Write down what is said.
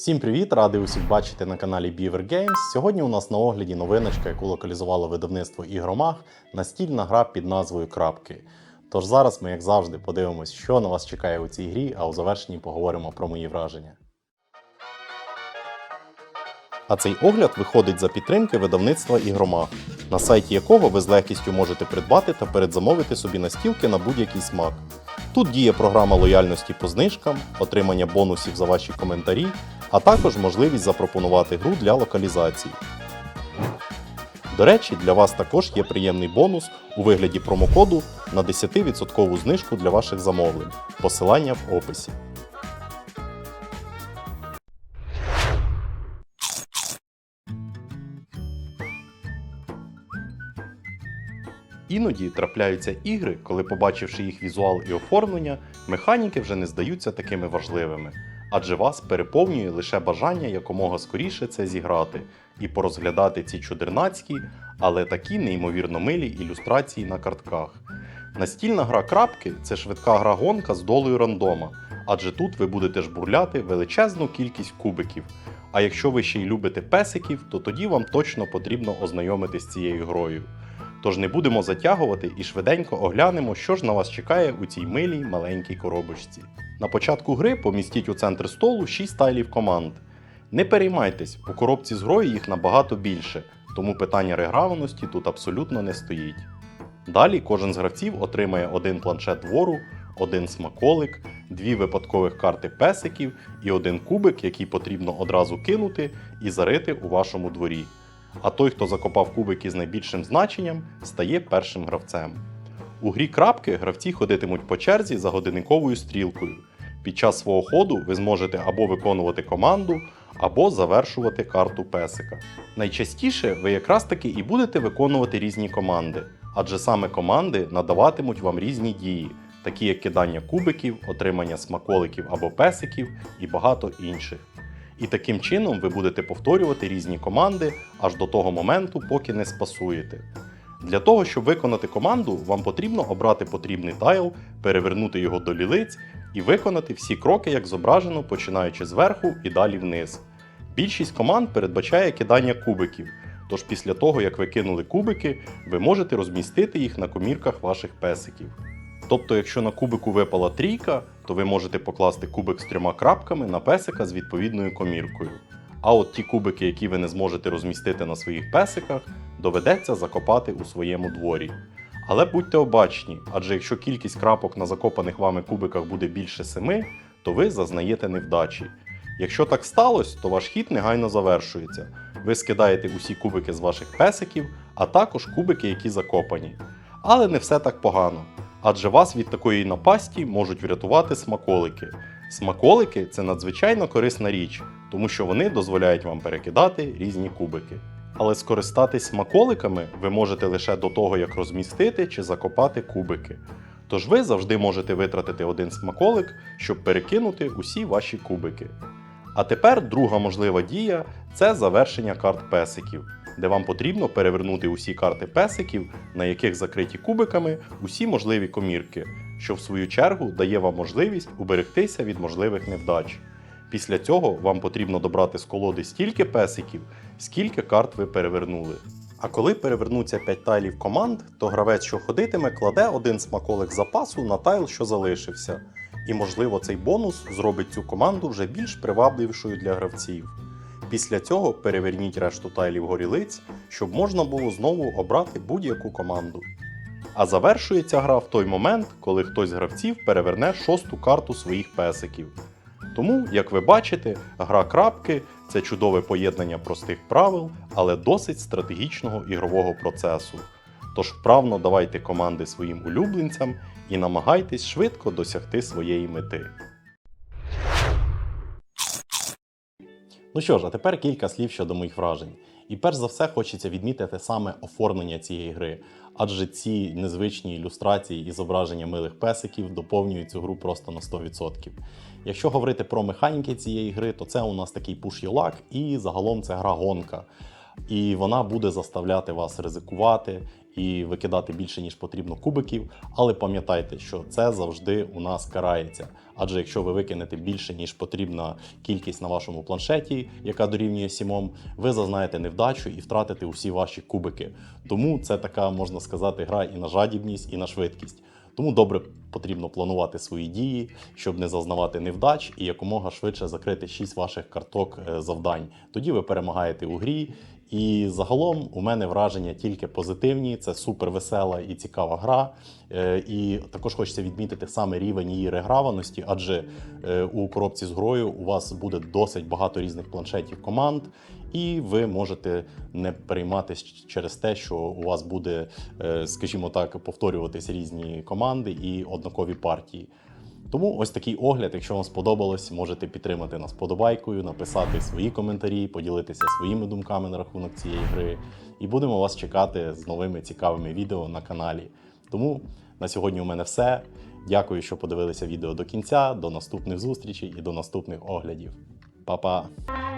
Всім привіт! Радий усіх бачити на каналі Beaver Games. Сьогодні у нас на огляді новиночка, яку локалізувало видавництво Ігромаг, настільна гра під назвою Крапки. Тож зараз ми, як завжди, подивимось, що на вас чекає у цій грі, а у завершенні поговоримо про мої враження. А цей огляд виходить за підтримки видавництва Ігромаг, на сайті якого ви з легкістю можете придбати та передзамовити собі настілки на будь-який смак. Тут діє програма лояльності по знижкам, отримання бонусів за ваші коментарі, а також можливість запропонувати гру для локалізації. До речі, для вас також є приємний бонус у вигляді промокоду на 10% знижку для ваших замовлень. Посилання в описі. Іноді трапляються ігри, коли, побачивши їх візуал і оформлення, механіки вже не здаються такими важливими, адже вас переповнює лише бажання якомога скоріше це зіграти і порозглядати ці чудернацькі, але такі неймовірно милі ілюстрації на картках. Настільна гра крапки це швидка гра гонка з долею рандома, адже тут ви будете жбурляти величезну кількість кубиків. А якщо ви ще й любите песиків, то тоді вам точно потрібно ознайомитись з цією грою. Тож не будемо затягувати і швиденько оглянемо, що ж на вас чекає у цій милій маленькій коробочці. На початку гри помістіть у центр столу 6 тайлів команд. Не переймайтесь, у коробці з грою їх набагато більше, тому питання реграваності тут абсолютно не стоїть. Далі кожен з гравців отримає один планшет двору, один смаколик, дві випадкових карти песиків і один кубик, який потрібно одразу кинути і зарити у вашому дворі. А той, хто закопав кубики з найбільшим значенням, стає першим гравцем. У грі крапки гравці ходитимуть по черзі за годинниковою стрілкою. Під час свого ходу ви зможете або виконувати команду, або завершувати карту песика. Найчастіше ви якраз таки і будете виконувати різні команди, адже саме команди надаватимуть вам різні дії, такі як кидання кубиків, отримання смаколиків або песиків і багато інших. І таким чином ви будете повторювати різні команди аж до того моменту, поки не спасуєте. Для того, щоб виконати команду, вам потрібно обрати потрібний тайл, перевернути його до лілиць і виконати всі кроки, як зображено, починаючи зверху і далі вниз. Більшість команд передбачає кидання кубиків, тож після того, як ви кинули кубики, ви можете розмістити їх на комірках ваших песиків. Тобто, якщо на кубику випала трійка, то ви можете покласти кубик з трьома крапками на песика з відповідною коміркою. А от ті кубики, які ви не зможете розмістити на своїх песиках, доведеться закопати у своєму дворі. Але будьте обачні, адже якщо кількість крапок на закопаних вами кубиках буде більше 7, то ви зазнаєте невдачі. Якщо так сталося, то ваш хід негайно завершується. Ви скидаєте усі кубики з ваших песиків, а також кубики, які закопані. Але не все так погано адже вас від такої напасті можуть врятувати смаколики. Смаколики це надзвичайно корисна річ, тому що вони дозволяють вам перекидати різні кубики. Але скористатись смаколиками ви можете лише до того, як розмістити чи закопати кубики. Тож ви завжди можете витратити один смаколик, щоб перекинути усі ваші кубики. А тепер друга можлива дія це завершення карт песиків, де вам потрібно перевернути усі карти песиків, на яких закриті кубиками усі можливі комірки, що в свою чергу дає вам можливість уберегтися від можливих невдач. Після цього вам потрібно добрати з колоди стільки песиків, скільки карт ви перевернули. А коли перевернуться 5 тайлів команд, то гравець, що ходитиме, кладе один смаколик запасу на тайл, що залишився. І, можливо, цей бонус зробить цю команду вже більш привабливішою для гравців. Після цього переверніть решту тайлів горілиць, щоб можна було знову обрати будь-яку команду. А завершується гра в той момент, коли хтось з гравців переверне шосту карту своїх песиків. Тому, як ви бачите, гра крапки це чудове поєднання простих правил, але досить стратегічного ігрового процесу. Тож вправно давайте команди своїм улюбленцям і намагайтесь швидко досягти своєї мети. Ну що ж, а тепер кілька слів щодо моїх вражень. І перш за все хочеться відмітити саме оформлення цієї гри, адже ці незвичні ілюстрації і зображення милих песиків доповнюють цю гру просто на 100%. Якщо говорити про механіки цієї гри, то це у нас такий your і загалом це гра гонка. І вона буде заставляти вас ризикувати і викидати більше, ніж потрібно кубиків. Але пам'ятайте, що це завжди у нас карається. Адже якщо ви викинете більше, ніж потрібна кількість на вашому планшеті, яка дорівнює сімом, ви зазнаєте невдачу і втратите усі ваші кубики. Тому це така, можна сказати, гра і на жадібність, і на швидкість. Тому добре потрібно планувати свої дії, щоб не зазнавати невдач і якомога швидше закрити 6 ваших карток е, завдань. Тоді ви перемагаєте у грі. І загалом у мене враження тільки позитивні. Це супер весела і цікава гра. Е, І також хочеться відмітити саме рівень її реграваності, адже е, у коробці з грою у вас буде досить багато різних планшетів команд, і ви можете не перейматися через те, що у вас буде, е, скажімо так, повторюватись різні команди і однакові партії. Тому ось такий огляд. Якщо вам сподобалось, можете підтримати нас подобайкою, написати свої коментарі, поділитися своїми думками на рахунок цієї гри. І будемо вас чекати з новими цікавими відео на каналі. Тому на сьогодні у мене все. Дякую, що подивилися відео до кінця. До наступних зустрічей і до наступних оглядів. Па-па!